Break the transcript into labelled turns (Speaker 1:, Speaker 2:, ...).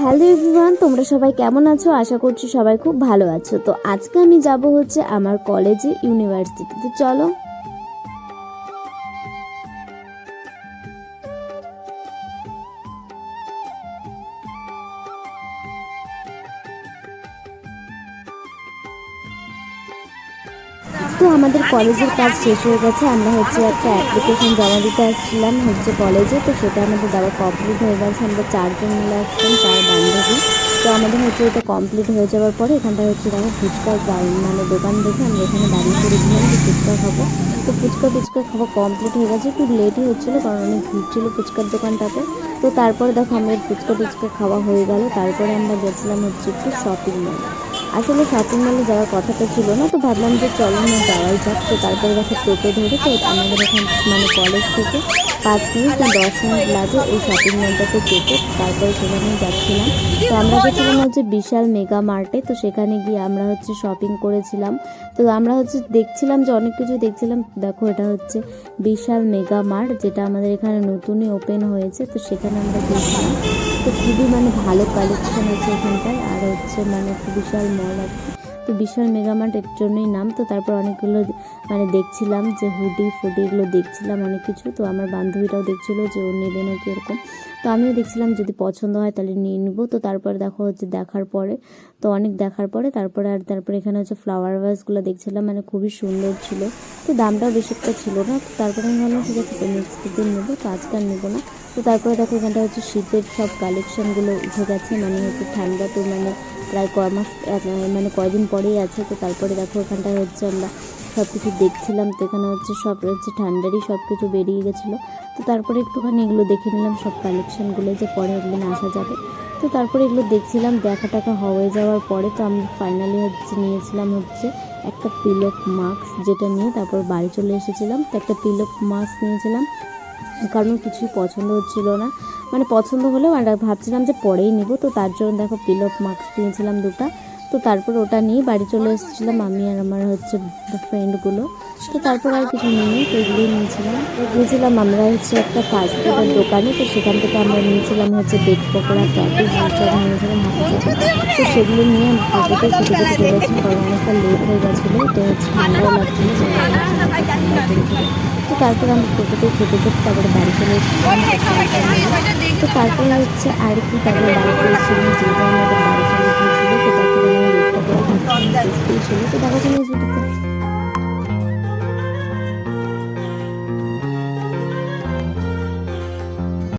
Speaker 1: Hello everyone, তোমরা সবাই কেমন আছো? আশা করছি সবাই খুব ভালো আছো। তো আজকে আমি যাব হচ্ছে আমার কলেজে, ইউনিভার্সিটিতে। চলো তো আমাদের কলেজের কাজ শেষ হয়ে গেছে। আমরা হচ্ছে একটা অ্যাপ্লিকেশন জমা দিতে আসছিলাম হচ্ছে কলেজে। তো সেটা আমাদের দেওয়া কমপ্লিট হয়ে গেছে। আমরা চারজন মিলে আসছিলাম, চার বান্ধবী। তো আমাদের হচ্ছে এটা কমপ্লিট হয়ে যাওয়ার পরে এখানটা হচ্ছে দেখো ফুচকা গাউন মানে দোকান দেখে আমরা এখানে দাঁড়িয়ে পড়েছিলাম যে ফুচকা খাব। তো ফুচকা ফুচকা খাওয়া কমপ্লিট হয়ে গেছে। একটু লেটই হচ্ছিল কারণ অনেক ভিড় ছিল ফুচকার দোকানটাতে। তো তারপরে দেখো আমাদের ফুচকা টুচকা খাওয়া হয়ে গেল। তারপরে আমরা গেছিলাম হচ্ছে একটু শপিং মল আসলে শপিং মলে যাওয়ার কথাটা ছিল না, তো ভাবলাম যে চলো না যাওয়াই যাক। তো তারপরে দেখো টোটো ধরে তো আমাদের এখন মানে কলেজ থেকে পাঁচ মিনিট দশ মিনিট লাগে এই শপিং মলটাতে যেতে। তারপরে সেখানে যাচ্ছিলাম। তো আমরা গেছিলাম হচ্ছে বিশাল মেগা মার্টে তো সেখানে গিয়ে আমরা হচ্ছে শপিং করেছিলাম। তো আমরা হচ্ছে দেখছিলাম যে অনেক কিছু দেখছিলাম। দেখো, এটা হচ্ছে বিশাল মেগা মার্ট যেটা আমাদের এখানে নতুনই ওপেন হয়েছে। তো সেখানে আমরা গিয়েছিলাম তো খুবই মানে ভালো কালেকশন আছে এখানটায়। আর হচ্ছে মানে বিশাল মল আর কি তো বিশাল মেগা মার্ট এর জন্যই নাম, তো তারপর অনেকগুলো মানে দেখছিলাম যে হুডি ফুডি এগুলো দেখছিলাম অনেক কিছু, তো আমার বান্ধবীরাও দেখছিল যে ও নেবে নাকি এরকম। তো আমিও দেখছিলাম যদি পছন্দ হয় তাহলে নিয়ে নিবো। তো তারপরে দেখো হচ্ছে দেখার পরে, তো অনেক দেখার পরে তারপরে আর তারপরে এখানে হচ্ছে ফ্লাওয়ার ভাসগুলো দেখছিলাম মানে খুবই সুন্দর ছিল। তো দামটাও বেশি একটা ছিল না, তো তারপরে আমি ভাবলাম ঠিক আছে নেক্সট দিন নেব, তো আজকে আর নেব না। তো তারপরে দেখো এখানটা হচ্ছে শীতের সব কালেকশনগুলো উঠে গেছে মানে হচ্ছে ঠান্ডা তো মানে প্রায় কয় মাস মানে কয়দিন পরেই আছে, তো তারপরে দেখো এখানটায় হচ্ছে আমরা সব কিছু দেখছিলাম, তো এখানে হচ্ছে সব হচ্ছে ঠান্ডারই সব কিছু বেরিয়ে গেছিল। তো তারপরে একটুখানি এগুলো দেখে নিলাম, সব কালেকশনগুলো যে পরে একদিন আসা যাবে। তো তারপরে এগুলো দেখছিলাম, দেখা টাকা হয়ে যাওয়ার পরে তো আমি ফাইনালি হচ্ছে নিয়েছিলাম হচ্ছে একটা পিলক মাস্ক যেটা নিয়ে তারপর বাড়ি চলে এসেছিলাম। তো একটা পিলক মাস্ক নিয়েছিলাম, কারণ কিছুই পছন্দ হচ্ছিল না। মানে পছন্দ হলেও মানে ভাবছিলাম যে পরেই নেব। তো তার জন্য দেখো পিলপ মাস্ক নিয়েছিলাম দুটো। তো তারপর ওটা নিয়ে বাড়ি চলে এসেছিলাম আমি আর আমার হচ্ছে ফ্রেন্ডগুলো তো তারপর আর কিছু নিয়ে তো এগুলো নিয়েছিলাম। গিয়েছিলাম আমরা হচ্ছে একটা ফাস্টফুডের দোকানে, তো সেখান থেকে আমরা নিয়েছিলাম হচ্ছে বেড পকোড়া সব নিয়েছিলাম তো সেগুলো নিয়ে টোটোতে খেতে খেতে চলেছি কারণ অনেকটা লেট হয়ে গেছিল, তো হচ্ছে ঠান্ডাও লাগছিল। তো তারপর আমরা টোটোতে খেতে খেতে তারপরে বাড়ি চলে এসেছিলাম। তো তারপরে হচ্ছে আর কি তারপরে বাড়িতে এসেছিলাম যেহেতু আমাদের